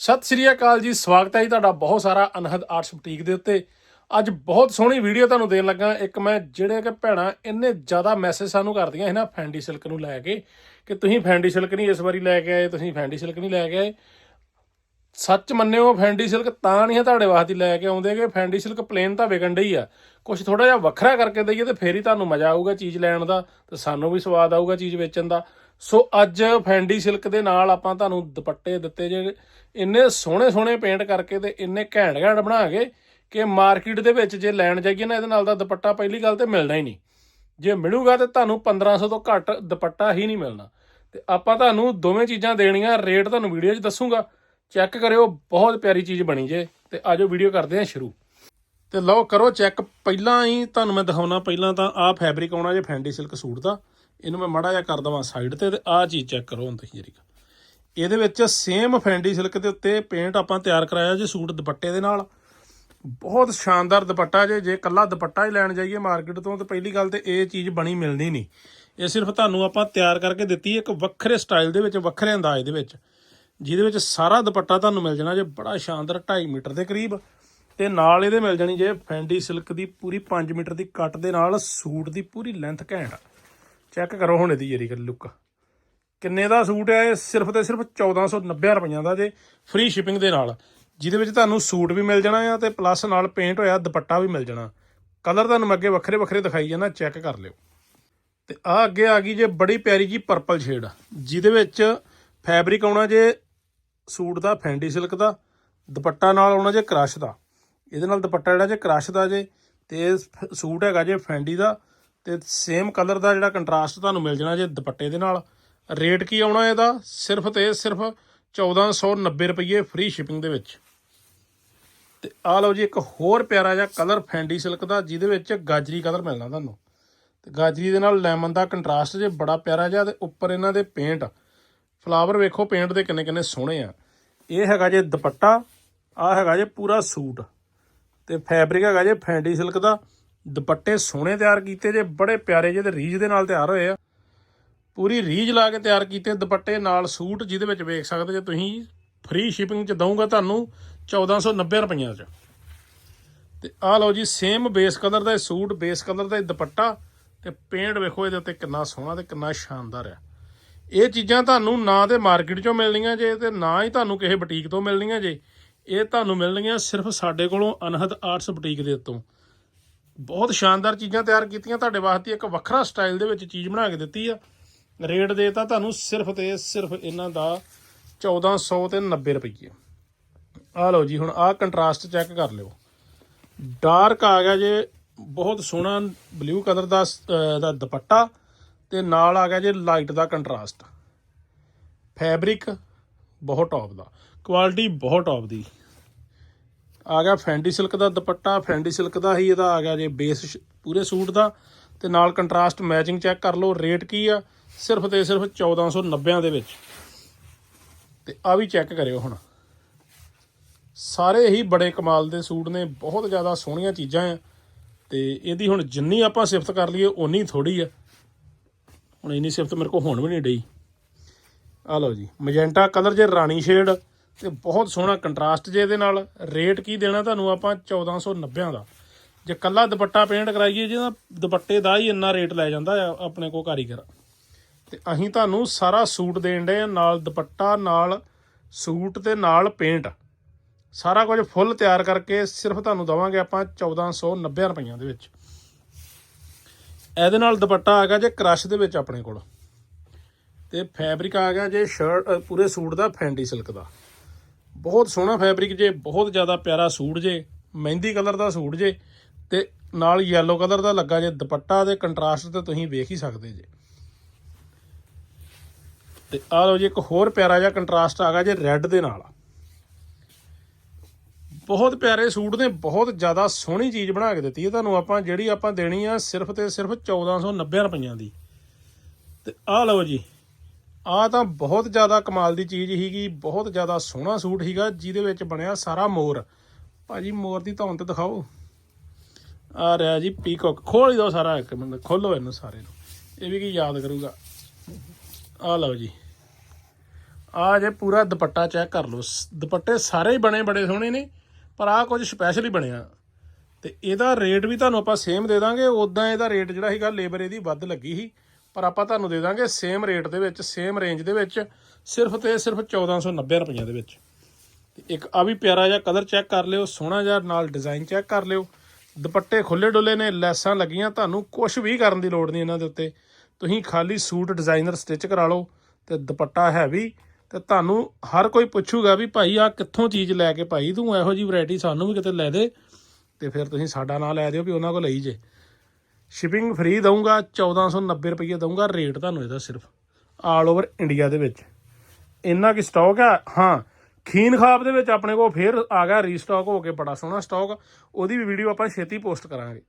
ਸਤਿ ਸ੍ਰੀ ਅਕਾਲ ਜੀ, ਸਵਾਗਤ ਹੈ ਜੀ ਤੁਹਾਡਾ ਬਹੁਤ ਸਾਰਾ ਅਨਹਦ ਆਰਟਸ ਬੁਟੀਕ ਦੇ ਉੱਤੇ। ਅੱਜ ਬਹੁਤ ਸੋਹਣੀ ਵੀਡੀਓ ਤੁਹਾਨੂੰ ਦੇਣ ਲੱਗਾ ਇੱਕ ਮੈਂ ਜਿਹੜੇ ਕਿ ਭੈਣਾਂ ਇੰਨੇ ਜ਼ਿਆਦਾ ਮੈਸੇਜ ਸਾਨੂੰ ਕਰਦੀਆਂ ਹੈ ਨਾ ਫੈਂਡੀ ਸਿਲਕ ਨੂੰ ਲੈ ਕੇ, ਕਿ ਤੁਸੀਂ ਫੈਂਡੀ ਸਿਲਕ ਨਹੀਂ ਇਸ ਵਾਰੀ ਲੈ ਕੇ ਆਏ, ਤੁਸੀਂ ਫੈਂਡੀ ਸਿਲਕ ਨਹੀਂ ਲੈ ਕੇ ਆਏ। ਸੱਚ ਮੰਨਿਓ, ਫੈਂਡੀ ਸਿਲਕ ਤਾਂ ਨਹੀਂ ਹੈ ਤੁਹਾਡੇ ਵਾਸਤੇ ਲੈ ਕੇ ਆਉਂਦੇ, ਕਿ ਫੈਂਡੀ ਸਿਲਕ ਪਲੇਨ ਤਾਂ ਵਿਕਣ ਡਈ ਆ। ਕੁਝ ਥੋੜਾ ਜਿਹਾ ਵੱਖਰਾ ਕਰਕੇ ਦਈਏ ਤੇ ਫੇਰ ਹੀ ਤੁਹਾਨੂੰ ਮਜ਼ਾ ਆਊਗਾ ਚੀਜ਼ ਲੈਣ ਦਾ, ਤੇ ਸਾਨੂੰ ਵੀ ਸਵਾਦ ਆਊਗਾ ਚੀਜ਼ ਵੇਚਣ ਦਾ। ਸੋ ਅੱਜ ਫੈਂਡੀ ਸਿਲਕ ਦੇ ਨਾਲ ਆਪਾਂ ਤੁਹਾਨੂੰ ਦੁਪੱਟੇ ਦਿੱਤੇ ਜੇ। ਇੰਨੇ ਸੋਹਣੇ ਸੋਹਣੇ ਪੇਂਟ ਕਰਕੇ ਤੇ ਇੰਨੇ ਘੈਂਟ ਘੈਂਟ ਬਣਾ ਕੇ ਕਿ ਮਾਰਕੀਟ ਦੇ ਵਿੱਚ ਜੇ ਲੈਣ ਜਾਈਏ ਨਾ, ਇਹਦੇ ਨਾਲ ਦਾ ਦੁਪੱਟਾ ਪਹਿਲੀ ਗੱਲ ਤੇ ਮਿਲਣਾ ਹੀ ਨਹੀਂ। ਜੇ ਮਿਲੂਗਾ ਤੇ ਤੁਹਾਨੂੰ 1500 ਤੋਂ ਘੱਟ ਦੁਪੱਟਾ ਹੀ ਨਹੀਂ ਮਿਲਣਾ। ਤੇ ਆਪਾਂ ਤੁਹਾਨੂੰ ਦੋਵੇਂ ਚੀਜ਼ਾਂ ਦੇਣੀਆਂ, ਰੇਟ ਤੁਹਾਨੂੰ ਵੀਡੀਓ 'ਚ ਦੱਸੂਗਾ। ਚੈੱਕ ਕਰਿਓ, ਬਹੁਤ ਪਿਆਰੀ ਚੀਜ਼ ਬਣੀ ਜੇ। ਤੇ ਆਜੋ ਵੀਡੀਓ ਕਰਦੇ ਹਾਂ ਸ਼ੁਰੂ। ਤੇ ਲਓ ਕਰੋ ਚੈੱਕ, ਪਹਿਲਾਂ ਹੀ ਤੁਹਾਨੂੰ ਮੈਂ ਦਿਖਾਉਣਾ, ਪਹਿਲਾਂ ਤਾਂ ਆਹ ਫੈਬਰਿਕ ਆਉਣਾ ਜੇ ਫੈਂਡੀ ਸਿਲਕ ਸੂਟ ਦਾ। ਇਹਨੂੰ ਮੈਂ ਮਾੜਾ ਜਿਹਾ ਕਰ ਦਵਾਂ ਸਾਈਡ ਤੇ ਤੇ ਆਹ ਚੀਜ਼ ਚੈੱਕ ਕਰੋ ਹੁਣ ਤੁਸੀਂ ਜਰੀ ਇਹਦੇ ਵਿੱਚ ਸੇਮ ਫੈਂਡੀ ਸਿਲਕ ਦੇ ਉੱਤੇ ਪੇਂਟ ਆਪਾਂ ਤਿਆਰ ਕਰਾਇਆ ਜੇ ਸੂਟ ਦੁਪੱਟੇ ਦੇ ਨਾਲ। ਬਹੁਤ ਸ਼ਾਨਦਾਰ ਦੁਪੱਟਾ ਜੇ ਜੇ ਕੱਲਾ ਦੁਪੱਟਾ ਹੀ ਲੈਣ ਜਾਈਏ ਮਾਰਕੀਟ ਤੋਂ, ਤਾਂ ਪਹਿਲੀ ਗੱਲ ਤੇ ਇਹ ਚੀਜ਼ ਬਣੀ ਮਿਲਣੀ ਨਹੀਂ। ਇਹ ਸਿਰਫ ਤੁਹਾਨੂੰ ਆਪਾਂ ਤਿਆਰ ਕਰਕੇ ਦਿੱਤੀ, ਇੱਕ ਵੱਖਰੇ ਸਟਾਈਲ ਦੇ ਵਿੱਚ, ਵੱਖਰੇ ਅੰਦਾਜ਼ ਦੇ ਵਿੱਚ। ਜਿਹਦੇ ਵਿੱਚ ਸਾਰਾ ਦੁਪੱਟਾ ਤੁਹਾਨੂੰ ਮਿਲ ਜਾਣਾ ਜੇ ਬੜਾ ਸ਼ਾਨਦਾਰ 2.5 ਮੀਟਰ ਦੇ ਕਰੀਬ। ਤੇ ਨਾਲ ਇਹਦੇ ਮਿਲ ਜਾਣੀ ਜੇ ਫੈਂਡੀ ਸਿਲਕ ਦੀ ਪੂਰੀ 5 ਮੀਟਰ ਦੀ ਕੱਟ ਦੇ ਨਾਲ ਸੂਟ ਦੀ ਪੂਰੀ ਲੈਂਥ ਘੈਂਟ ਚੈੱਕ ਕਰੋ ਹੁਣ ਇਹਦੀ ਜਰੀ ਲੁੱਕ ਕਿੰਨੇ ਦਾ ਸੂਟ ਹੈ ਇਹ? ਸਿਰਫ ਤੇ ਸਿਰਫ 1490 ਰੁਪਈਆਂ ਦਾ ਜੇ ਫ੍ਰੀ ਸ਼ਿਪਿੰਗ ਦੇ ਨਾਲ। ਜਿਹਦੇ ਵਿੱਚ ਤੁਹਾਨੂੰ ਸੂਟ ਵੀ ਮਿਲ ਜਾਣਾ ਆ ਤੇ ਪਲੱਸ ਨਾਲ ਪੇਂਟ ਹੋਇਆ, ਦੁਪੱਟਾ ਵੀ ਮਿਲ ਜਾਣਾ। ਕਲਰ ਤੁਹਾਨੂੰ ਮੈਂ ਅੱਗੇ ਵੱਖਰੇ ਵੱਖਰੇ ਦਿਖਾਈ ਜਾਣਾ ਚੈੱਕ ਕਰ ਲਿਓ। ਤੇ ਆ ਅੱਗੇ ਆ ਗਈ ਜੇ ਬੜੀ ਪਿਆਰੀ ਜੀ ਪਰਪਲ ਸ਼ੇਡ ਜਿਹਦੇ ਵਿੱਚ ਫੈਬਰਿਕ ਆਉਣਾ ਜੇ ਸੂਟ ਦਾ, ਫੈਂਡੀ ਸਿਲਕ ਦਾ, ਦੁਪੱਟਾ ਨਾਲ ਆਉਣਾ ਜੇ ਕ੍ਰਸ਼ ਦਾ। ਇਹਦੇ ਨਾਲ ਦੁਪੱਟਾ ਜਿਹੜਾ ਜੇ ਕ੍ਰਸ਼ ਦਾ ਜੇ, ਤੇ ਇਹ ਸੂਟ ਹੈਗਾ ਜੇ ਫੈਂਡੀ ਦਾ, ਤੇ ਸੇਮ ਕਲਰ ਦਾ ਜਿਹੜਾ ਕੰਟਰਾਸਟ ਤੁਹਾਨੂੰ ਮਿਲ ਜਾਣਾ ਜੇ ਦੁਪੱਟੇ ਦੇ ਨਾਲ। ਰੇਟ ਕੀ ਆਉਣਾ ਇਹਦਾ? ਸਿਰਫ ਤੇ ਸਿਰਫ 1490 ਰੁਪਏ ਫ੍ਰੀ ਸ਼ਿਪਿੰਗ ਦੇ ਵਿੱਚ। ਤੇ ਆ ਲਓ ਜੀ ਇੱਕ ਹੋਰ ਪਿਆਰਾ ਜਿਹਾ ਕਲਰ ਫੈਂਡੀ ਸਿਲਕ ਦਾ, ਜਿਹਦੇ ਵਿੱਚ ਗਾਜਰੀ ਕਲਰ ਮਿਲਣਾ ਤੁਹਾਨੂੰ। ਤੇ ਗਾਜਰੀ ਦੇ ਨਾਲ ਲੈਮਨ ਦਾ ਕੰਟਰਾਸਟ ਜੇ ਬੜਾ ਪਿਆਰਾ ਜਿਹਾ, ਤੇ ਉੱਪਰ ਇਹਨਾਂ ਦੇ ਪੇਂਟ ਫਲਾਵਰ ਵੇਖੋ ਪੇਂਟ ਦੇ ਕਿੰਨੇ ਕਿੰਨੇ ਸੋਹਣੇ ਆ। ਇਹ ਹੈਗਾ ਜੇ ਦੁਪੱਟਾ ਆ ਹੈਗਾ ਜੇ ਪੂਰਾ ਸੂਟ। ਤੇ ਫੈਬਰਿਕ ਹੈਗਾ ਜੇ ਫੈਂਡੀ ਸਿਲਕ ਦਾ। ਦੁਪੱਟੇ ਸੋਹਣੇ ਤਿਆਰ ਕੀਤੇ ਜੇ, ਬੜੇ ਪਿਆਰੇ ਜੇ ਤੇ ਰੀਝ ਦੇ ਨਾਲ ਤਿਆਰ ਹੋਏ ਆ। ਪੂਰੀ ਰੀਝ ਲਾ ਕੇ ਤਿਆਰ ਕੀਤੇ ਦੁਪੱਟੇ ਨਾਲ ਸੂਟ, ਜਿਹਦੇ ਵਿੱਚ ਵੇਖ ਸਕਦੇ ਜੇ ਤੁਸੀਂ। ਫ੍ਰੀ ਸ਼ਿਪਿੰਗ ਚ ਦਊਂਗਾ ਤੁਹਾਨੂੰ 1490 ਰੁਪਈਆ ਚ। ਤੇ ਆਹ ਲਓ ਜੀ ਸੇਮ ਬੇਸ ਕਲਰ ਦਾ ਇਹ ਸੂਟ ਬੇਸ ਕਲਰ ਦਾ ਇਹ ਦੁਪੱਟਾ। ਤੇ ਪੇਂਟ ਵੇਖੋ ਇਹਦੇ ਉੱਤੇ ਕਿੰਨਾ ਸੋਹਣਾ ਤੇ ਕਿੰਨਾ ਸ਼ਾਨਦਾਰ ਆ। ਇਹ ਚੀਜ਼ਾਂ ਤੁਹਾਨੂੰ ਨਾ ਤੇ ਮਾਰਕੀਟ ਚੋਂ ਮਿਲਣੀਆਂ ਜੇ ਤੇ ਨਾ ਹੀ ਤੁਹਾਨੂੰ ਕਿਸੇ ਬੁਟੀਕ ਤੋਂ ਮਿਲਣੀਆਂ ਜੇ। ਇਹ ਤੁਹਾਨੂੰ ਮਿਲਣਗੀਆਂ ਸਿਰਫ ਸਾਡੇ ਕੋਲੋਂ ਅਨਹਦ ਆਰਟਸ ਬੁਟੀਕ ਦੇ ਉੱਤੋਂ। ਬਹੁਤ ਸ਼ਾਨਦਾਰ ਚੀਜ਼ਾਂ ਤਿਆਰ ਕੀਤੀਆਂ, ਤੁਹਾਡੇ ਵਾਸਤੇ ਇੱਕ ਵੱਖਰਾ ਸਟਾਈਲ ਦੇ ਵਿੱਚ ਚੀਜ਼ ਬਣਾ ਕੇ ਦਿੱਤੀ ਆ। ਰੇਟ ਦੇਤਾ ਤੁਹਾਨੂੰ ਸਿਰਫ ਤੇ ਸਿਰਫ ਇਹਨਾਂ ਦਾ 1400 ਤੇ 90 ਰੁਪਏ ਆ ਲਓ ਜੀ, ਹੁਣ ਆਹ ਕੰਟਰਾਸਟ ਚੈੱਕ ਕਰ ਲਿਓ। ਡਾਰਕ ਆ ਗਿਆ ਜੇ, ਬਹੁਤ ਸੋਹਣਾ ਬਲੂ ਕਲਰ ਦਾ ਦਾ ਦੁਪੱਟਾ ਤੇ ਨਾਲ ਆ ਗਿਆ ਜੇ ਲਾਈਟ ਦਾ ਕੰਟਰਾਸਟ। ਫੈਬਰਿਕ ਬਹੁਤ ਟੌਪ ਦਾ। ਕੁਆਲਿਟੀ ਬਹੁਤ ਟੌਪ ਦੀ। ਆ ਗਿਆ ਫੈਂਡੀ ਸਿਲਕ ਦਾ ਦੁਪੱਟਾ ਫੈਂਡੀ ਸਿਲਕ ਦਾ ਹੀ ਇਹਦਾ ਆ ਗਿਆ ਜੇ ਬੇਸ ਪੂਰੇ ਸੂਟ ਦਾ। ਤੇ ਨਾਲ ਕੰਟਰਾਸਟ ਮੈਚਿੰਗ ਚੈੱਕ ਕਰ ਲਓ ਰੇਟ ਕੀ ਆ? ਸਿਰਫ ਤੇ ਸਿਰਫ 1490 ਦੇ ਵਿੱਚ। ਤੇ ਆ ਵੀ ਚੈੱਕ ਕਰਿਓ ਹੁਣ। ਸਾਰੇ ਹੀ ਬੜੇ ਕਮਾਲ ਦੇ ਸੂਟ ਨੇ, ਬਹੁਤ ਜ਼ਿਆਦਾ ਸੋਹਣੀਆਂ ਚੀਜ਼ਾਂ ਆ। ਤੇ ਇਹਦੀ ਹੁਣ ਜਿੰਨੀ ਆਪਾਂ ਸਿਫਤ ਕਰ ਲਈਏ, ਓਨੀ ਥੋੜੀ ਆ। ਹੁਣ ਇੰਨੀ ਸਿਫਤ ਮੇਰੇ ਕੋਲ ਹੁਣ ਵੀ ਨਹੀਂ ਡਈ। ਆ ਲਓ ਜੀ ਮੈਜੈਂਟਾ ਕਲਰ ਜੇ ਰਾਣੀ ਸ਼ੇਡ ਤੇ ਬਹੁਤ ਸੋਹਣਾ ਕੰਟਰਾਸਟ ਜੇ ਇਹਦੇ ਨਾਲ ਰੇਟ ਕੀ ਦੇਣਾ ਤੁਹਾਨੂੰ ਆਪਾਂ 1490 ਦਾ। ਜੇ ਕੱਲਾ ਦੁਪੱਟਾ ਪੇਂਟ ਕਰਾਈਏ ਤਾਂ ਦੁਪੱਟੇ ਦਾ ਹੀ ਇੰਨਾ ਰੇਟ ਲੈ ਜਾਂਦਾ ਆ, ਆਪਣੇ ਕੋ ਕਾਰੀਗਰ। ਤੇ ਅਸੀਂ ਤੁਹਾਨੂੰ ਸਾਰਾ ਸੂਟ ਦੇਣ ਦੇ ਨਾਲ ਦੁਪੱਟਾ, ਨਾਲ ਸੂਟ ਤੇ ਨਾਲ ਪੇਂਟ ਸਾਰਾ ਕੁਝ ਫੁੱਲ ਤਿਆਰ ਕਰਕੇ ਸਿਰਫ ਤੁਹਾਨੂੰ ਦਵਾਂਗੇ ਆਪਾਂ 1490 ਰੁਪਈਆਂ ਦੇ ਵਿੱਚ। ਇਹਦੇ ਨਾਲ ਦੁਪੱਟਾ ਆ ਗਿਆ ਜੇ ਕ੍ਰਸ਼ ਦੇ ਵਿੱਚ ਆਪਣੇ ਕੋਲ। ਤੇ ਫੈਬਰਿਕ ਆ ਗਿਆ ਜੇ ਸ਼ਰਟ ਪੂਰੇ ਸੂਟ ਦਾ ਫੈਂਡੀ ਸਿਲਕ ਦਾ। ਬਹੁਤ ਸੋਹਣਾ ਫੈਬਰਿਕ ਜੇ, ਬਹੁਤ ਜ਼ਿਆਦਾ ਪਿਆਰਾ ਸੂਟ ਜੇ, ਮਹਿੰਦੀ ਕਲਰ ਦਾ ਸੂਟ ਜੇ, ਤੇ ਨਾਲ ਯੈਲੋ ਕਲਰ ਦਾ ਲੱਗਾ ਜੇ, ਦੁਪੱਟਾ ਦੇ ਕੰਟਰਾਸਟ ਤੇ ਤੁਸੀਂ ਵੇਖ ਹੀ ਸਕਦੇ ਜੇ। ਤੇ ਆ ਲਓ ਜੀ, ਇੱਕ ਹੋਰ ਪਿਆਰਾ ਜਿਹਾ ਕੰਟਰਾਸਟ ਆ ਗਿਆ ਜੇ ਰੈੱਡ ਦੇ ਨਾਲ। ਬਹੁਤ ਪਿਆਰੇ ਸੂਟ ਨੇ, ਬਹੁਤ ਜ਼ਿਆਦਾ ਸੋਹਣੀ ਚੀਜ਼ ਬਣਾ ਕੇ ਦਿੱਤੀ ਹੈ ਤੁਹਾਨੂੰ ਆਪਾਂ, ਜਿਹੜੀ ਆਪਾਂ ਦੇਣੀ ਆ ਸਿਰਫ ਤੇ ਸਿਰਫ 1490 ਰੁਪਈਆਂ ਦੀ। ਤੇ ਆ ਲਓ ਜੀ ਆਹ ਤਾਂ ਬਹੁਤ ਜ਼ਿਆਦਾ ਕਮਾਲ ਦੀ ਚੀਜ਼ ਹੀਗੀ ਬਹੁਤ ਜ਼ਿਆਦਾ ਸੋਹਣਾ ਸੂਟ ਹੀਗਾ ਜਿਹਦੇ ਵਿੱਚ ਬਣਿਆ ਸਾਰਾ ਮੋਰ। ਭਾਜੀ, ਮੋਰ ਦੀ ਧੌਣ ਤੇ ਦਿਖਾਓ। ਆ ਰਿਹਾ ਜੀ ਪੀਕੌਕ ਖੋਲ ਹੀ ਦਿਓ ਸਾਰਾ ਇੱਕ ਮਿੰਟ, ਖੋਲੋ ਇਹਨੂੰ ਸਾਰੇ ਨੂੰ। ਇਹ ਵੀ ਕੀ ਯਾਦ ਕਰੂਗਾ। ਆ ਲਓ ਜੀ। ਆ ਜੇ ਪੂਰਾ ਦੁਪੱਟਾ ਚੈੱਕ ਕਰ ਲਓ। ਸ- ਦੁਪੱਟੇ ਸਾਰੇ ਹੀ ਬਣੇ, ਬੜੇ ਸੋਹਣੇ ਨੇ, ਪਰ ਆ ਕੁਝ ਸਪੈਸ਼ਲ ਹੀ ਬਣਿਆ। ਤੇ ਇਹਦਾ ਰੇਟ ਵੀ ਤੁਹਾਨੂੰ ਆਪਾਂ ਸੇਮ ਦੇ ਦਾਂਗੇ ਉਦਾਂ ਇਹਦਾ ਰੇਟ ਜਿਹੜਾ ਸੀਗਾ ਲੇਬਰ ਇਹਦੀ ਵੱਧ ਲੱਗੀ ਸੀ। ਪਰ ਆਪਾਂ ਤੁਹਾਨੂੰ ਦੇ ਦਾਂਗੇ ਸੇਮ ਰੇਟ ਦੇ ਵਿੱਚ ਸੇਮ ਰੇਂਜ ਦੇ ਵਿੱਚ, ਸਿਰਫ ਤੇ ਸਿਰਫ 1490 ਰੁਪਈਆ ਦੇ ਵਿੱਚ। ਤੇ ਇੱਕ ਆ ਵੀ ਪਿਆਰਾ ਜਿਹਾ ਕਲਰ ਚੈੱਕ ਕਰ ਲਿਓ, ਸੋਹਣਾ ਜਿਹਾ ਨਾਲ ਡਿਜ਼ਾਈਨ ਚੈੱਕ ਕਰ ਲਿਓ। ਦੁਪੱਟੇ ਖੁੱਲੇ ਡੁੱਲੇ ਨੇ, ਲੈਸਾਂ ਲੱਗੀਆਂ, ਤੁਹਾਨੂੰ ਕੁਝ ਵੀ ਕਰਨ ਦੀ ਲੋੜ ਨਹੀਂ ਇਹਨਾਂ ਦੇ ਉੱਤੇ। ਤੁਸੀਂ ਖਾਲੀ ਸੂਟ ਡਿਜ਼ਾਈਨਰ ਸਟਿਚ ਕਰਾ ਲਓ ਤੇ ਦੁਪੱਟਾ ਹੈਵੀ ਤੇ ਤੁਹਾਨੂੰ ਹਰ ਕੋਈ ਪੁੱਛੂਗਾ ਵੀ ਭਾਈ ਆ ਕਿੱਥੋਂ ਚੀਜ਼ ਲੈ ਕੇ ਭਾਈ ਤੂੰ ਇਹੋ ਜੀ ਵੈਰਾਈਟੀ ਸਾਨੂੰ ਵੀ ਕਿਤੇ ਲੈ ਦੇ ਤੇ ਫਿਰ ਤੁਸੀਂ ਸਾਡਾ ਨਾਂ ਲੈ ਦਿਓ ਵੀ ਉਹਨਾਂ ਕੋਲ ਲਈ ਜੇ। ਸ਼ਿਪਿੰਗ ਫ੍ਰੀ ਦਊਂਗਾ 1490 ਰੁਪਏ ਦਊਂਗਾ ਰੇਟ ਤੁਹਾਨੂੰ ਇਹਦਾ ਸਿਰਫ ਆਲ ਓਵਰ ਇੰਡੀਆ ਦੇ ਵਿੱਚ। ਇੰਨਾ ਕੀ ਸਟਾਕ ਆ? ਹਾਂ, ਖੀਨ ਖਾਬ ਦੇ ਵਿੱਚ ਆਪਣੇ ਕੋਲ ਫੇਰ ਆ ਗਿਆ ਰੀਸਟਾਕ ਹੋ ਕੇ ਬੜਾ ਸੋਹਣਾ ਸਟਾਕ ਉਹਦੀ ਵੀ ਵੀਡੀਓ ਆਪਾਂ ਛੇਤੀ ਪੋਸਟ ਕਰਾਂਗੇ।